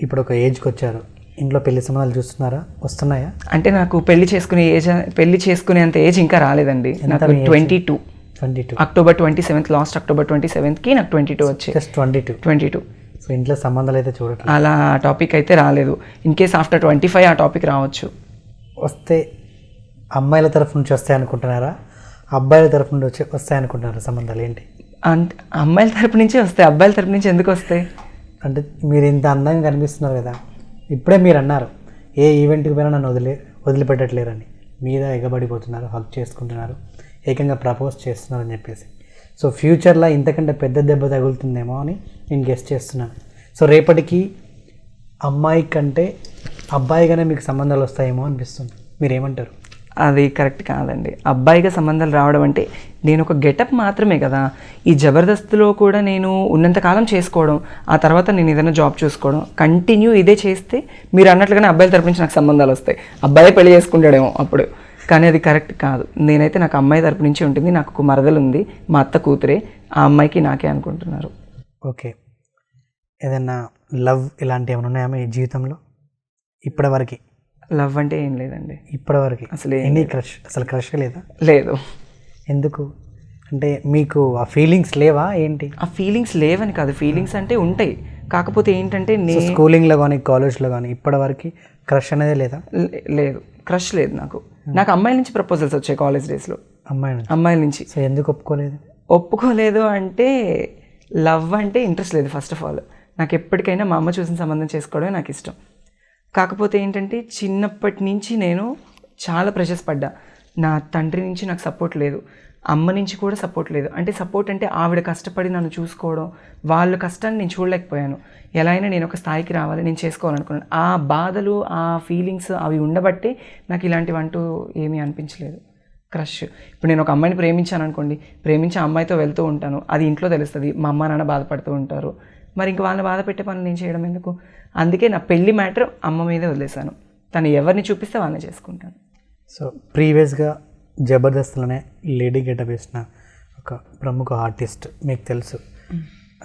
ఇప్పుడు ఒక ఏజ్కి వచ్చారు ఇంట్లో పెళ్ళి సంబంధాలు చూస్తున్నారా? వస్తున్నాయా? అంటే నాకు పెళ్ళి చేసుకునే ఏజ్ పెళ్ళి చేసుకునేంత ఏజ్ ఇంకా రాలేదండి. నాకు? Twenty two. Twenty two. October twenty seventh last October twenty సెవెంత్కి నాకు ట్వంటీ టూ వచ్చాయి just twenty two. Twenty two. So ఇంట్లో సంబంధాలు అయితే చూడట్లేదు. అలా టాపిక్ అయితే రాలేదు. In case after twenty five ఆ టాపిక్ రావచ్చు. వస్తే అమ్మాయిల తరఫు నుంచి వస్తాయి అనుకుంటున్నారా? అబ్బాయిల తరఫు నుండి వచ్చి వస్తాయి అనుకుంటున్నారా సంబంధాలు? ఏంటి? అంత అమ్మాయిల తరపు నుంచి వస్తాయి. అబ్బాయిల తరపు నుంచి ఎందుకు వస్తాయి? అంటే మీరు ఇంత అందంగా కనిపిస్తున్నారు కదా ఇప్పుడే మీరు అన్నారు ఏ ఈవెంట్కి పోయినా నన్ను వదిలే వదిలిపెట్టట్లేరని. మీద ఎగబడిపోతున్నారు హక్ చేసుకుంటున్నారు ఏకంగా ప్రపోజ్ చేస్తున్నారు అని చెప్పేసి సో ఫ్యూచర్లో ఇంతకంటే పెద్ద దెబ్బ తగులుతుందేమో అని నేను గెస్ట్ చేస్తున్నాను. సో రేపటికి అమ్మాయి కంటే అబ్బాయిగానే మీకు సంబంధాలు వస్తాయేమో అనిపిస్తుంది. మీరు ఏమంటారు అది కరెక్ట్ కాదండి. అబ్బాయిగా సంబంధాలు రావడం అంటే నేను ఒక గెటప్ మాత్రమే కదా. ఈ జబర్దస్త్లో కూడా నేను ఉన్నంతకాలం చేసుకోవడం ఆ తర్వాత నేను ఏదైనా జాబ్ చూసుకోవడం కంటిన్యూ ఇదే చేస్తే మీరు అన్నట్లుగానే అబ్బాయిల తరపు నుంచి నాకు సంబంధాలు వస్తాయి. అబ్బాయి పెళ్ళి చేసుకుంటాడేమో అప్పుడు. కానీ అది కరెక్ట్ కాదు. నేనైతే నాకు అమ్మాయి తరపు నుంచి ఉంటుంది నాకు ఒక మరదలు ఉంది మా అత్త కూతురే ఆ అమ్మాయికి నాకే అనుకుంటున్నారు. ఓకే. ఏదైనా లవ్ ఇలాంటివి ఏమైనా ఉన్నాయా మీ జీవితంలో? ఇప్పటివరకు. లవ్ అంటే ఏం లేదండి. ఇప్పటివరకు అసలు ఎనీ క్రష్ అసలు క్రష్ లేదా? లేదు. ఎందుకు? అంటే మీకు ఆ ఫీలింగ్స్ లేవా ఏంటి? ఆ ఫీలింగ్స్ లేవని కాదు. ఫీలింగ్స్ అంటే ఉంటాయి. కాకపోతే ఏంటంటే నే సో స్కూలింగ్లో కానీ కాలేజ్లో కానీ ఇప్పటివరకు క్రష్ అనేది లేదా? లేదు. క్రష్ లేదు నాకు. నాకు అమ్మాయిల నుంచి ప్రపోజల్స్ వచ్చాయి కాలేజ్ డేస్లో. అమ్మాయి. అమ్మాయిల నుంచి. సో ఎందుకు ఒప్పుకోలేదు? ఒప్పుకోలేదు అంటే లవ్ అంటే ఇంట్రెస్ట్ లేదు ఫస్ట్ ఆఫ్ ఆల్. నాకు ఎప్పటికైనా మా అమ్మ చూసిన సంబంధం చేసుకోవడమే నాకు ఇష్టం. కాకపోతే ఏంటంటే చిన్నప్పటి నుంచి నేను చాలా ప్రెషర్స్ పడ్డా. నా తండ్రి నుంచి నాకు సపోర్ట్ లేదు. అమ్మ నుంచి కూడా సపోర్ట్ లేదు. అంటే సపోర్ట్ అంటే ఆవిడ కష్టపడి నన్ను చూసుకోవడం వాళ్ళ కష్టాన్ని నేను చూడలేకపోయాను. ఎలా అయినా నేను ఒక స్థాయికి రావాలి నేను చేసుకోవాలనుకున్నాను. ఆ బాధలు ఆ ఫీలింగ్స్ అవి ఉండబట్టే నాకు ఇలాంటివి అంటూ ఏమీ అనిపించలేదు. క్రష్ ఇప్పుడు నేను ఒక అమ్మాయిని ప్రేమించాను అనుకోండి ప్రేమించి ఆ అమ్మాయితో వెళ్తూ ఉంటాను. అది ఇంట్లో తెలుస్తుంది. మా అమ్మ నాన్న బాధపడుతూ ఉంటారు. మరి ఇంక వాళ్ళని బాధ పెట్టే పనులు నేను చేయడం ఎందుకు? అందుకే నా పెళ్ళి మ్యాటర్ అమ్మ మీదే వదిలేశాను. తను ఎవరిని చూపిస్తే వాళ్ళని చేసుకుంటాను. సో ప్రీవియస్గా జబర్దస్త్లోనే లేడీ గెటప్ వేసిన ఒక ప్రముఖ ఆర్టిస్ట్ మీకు తెలుసు.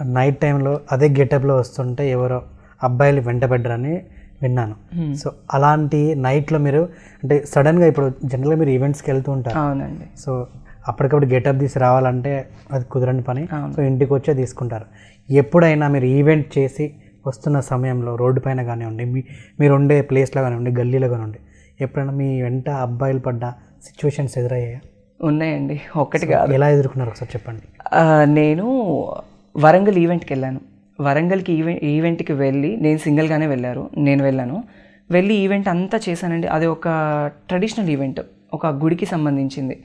నైట్ టైంలో అదే గెటప్లో వస్తుంటే ఎవరో అబ్బాయిలు వెంటబడ్డారని విన్నాను. సో అలాంటి నైట్లో మీరు అంటే సడన్గా ఇప్పుడు జనరల్గా మీరు ఈవెంట్స్కి వెళ్తూ ఉంటారు. అవునండి. సో అప్పటికప్పుడు గెటప్ తీసి రావాలంటే అది కుదరని పని. సో ఇంటికి వచ్చే తీసుకుంటారు. ఎప్పుడైనా మీరు ఈవెంట్ చేసి వస్తున్న సమయంలో రోడ్డు పైన కానివ్వండి మీ మీరు ఉండే ప్లేస్లో కానివ్వండి గల్లీలో కానివ్వండి ఎప్పుడైనా మీ వెంట అబ్బాయిలు పడ్డ సిచ్యువేషన్స్ ఎదురయ్యాయా? ఉన్నాయండి. ఒక్కటి కాదు. ఎలా ఎదుర్కొన్నారు ఒకసారి చెప్పండి. నేను వరంగల్ ఈవెంట్కి వెళ్ళాను. వరంగల్కి ఈవెంట్ ఈవెంట్కి వెళ్ళి నేను సింగిల్గానే వెళ్ళారు. నేను వెళ్ళాను. వెళ్ళి ఈవెంట్ అంతా చేశానండి. అది ఒక ట్రెడిషనల్ ఈవెంట్. ఒక గుడికి సంబంధించింది.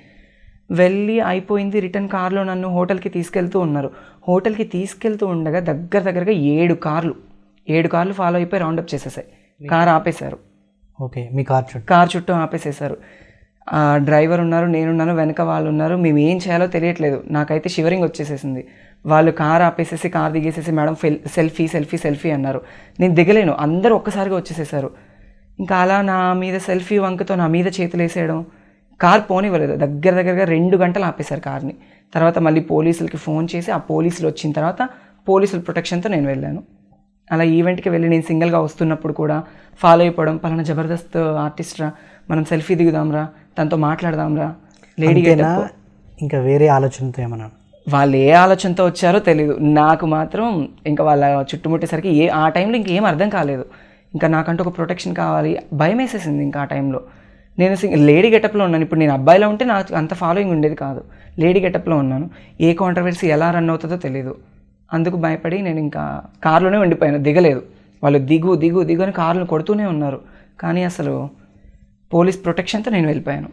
వెళ్ళి అయిపోయింది రిటర్న్ కార్లో నన్ను హోటల్కి తీసుకెళ్తూ ఉన్నారు. హోటల్కి తీసుకెళ్తూ ఉండగా దగ్గర దగ్గరగా ఏడు కార్లు ఏడు కార్లు ఫాలో అయిపోయి రౌండప్ చేసేసాయి. కార్ ఆపేశారు. ఓకే మీ కార్ చుట్టూ? కార్ చుట్టూ ఆపేసేశారు. డ్రైవర్ ఉన్నారు నేనున్నాను వెనక వాళ్ళు ఉన్నారు. మేము ఏం చేయాలో తెలియట్లేదు. నాకైతే షివరింగ్ వచ్చేసేసింది. వాళ్ళు కార్ ఆపేసేసి కార్ దిగేసేసి మేడం సెల్ఫీ సెల్ఫీ సెల్ఫీ అన్నారు. నేను దిగలేను. అందరూ ఒక్కసారిగా వచ్చేసేసారు ఇంకా అలా నా మీద సెల్ఫీ వంకతో నా మీద చేతులు వేసేయడం కార్ పోనివ్వలేదు. దగ్గర దగ్గరగా రెండు గంటలు ఆపేశారు కార్ని. తర్వాత మళ్ళీ పోలీసులకి ఫోన్ చేసి ఆ పోలీసులు వచ్చిన తర్వాత పోలీసుల ప్రొటెక్షన్తో నేను వెళ్ళాను. అలా ఈవెంట్కి వెళ్ళి నేను సింగిల్గా వస్తున్నప్పుడు కూడా ఫాలో అయిపోవడం పలానా జబర్దస్త్ ఆర్టిస్ట్ రా మనం సెల్ఫీ దిగుదాంరా తనతో మాట్లాడదాంరా లేడీ ఇంకా వేరే ఆలోచనతో ఏమన్నా? వాళ్ళు ఏ ఆలోచనతో వచ్చారో తెలియదు నాకు మాత్రం ఇంకా వాళ్ళ చుట్టుముట్టేసరికి ఏ ఆ టైంలో ఇంకేం అర్థం కాలేదు. ఇంకా నాకంటూ ఒక ప్రొటెక్షన్ కావాలి. భయం వేసేసింది ఇంకా ఆ టైంలో. నేను లేడీ గెటప్లో ఉన్నాను. ఇప్పుడు నేను అబ్బాయిలో ఉంటే నాకు అంత ఫాలోయింగ్ ఉండేది కాదు. లేడీ గెటప్లో ఉన్నాను. ఏ కాంట్రవర్సీ ఎలా రన్ అవుతుందో తెలియదు అందుకు భయపడి నేను ఇంకా కార్లోనే ఉండిపోయాను. దిగలేదు. వాళ్ళు దిగు దిగు దిగు అని కార్లు కొడుతూనే ఉన్నారు. కానీ అసలు పోలీస్ ప్రొటెక్షన్తో నేను వెళ్ళిపోయాను.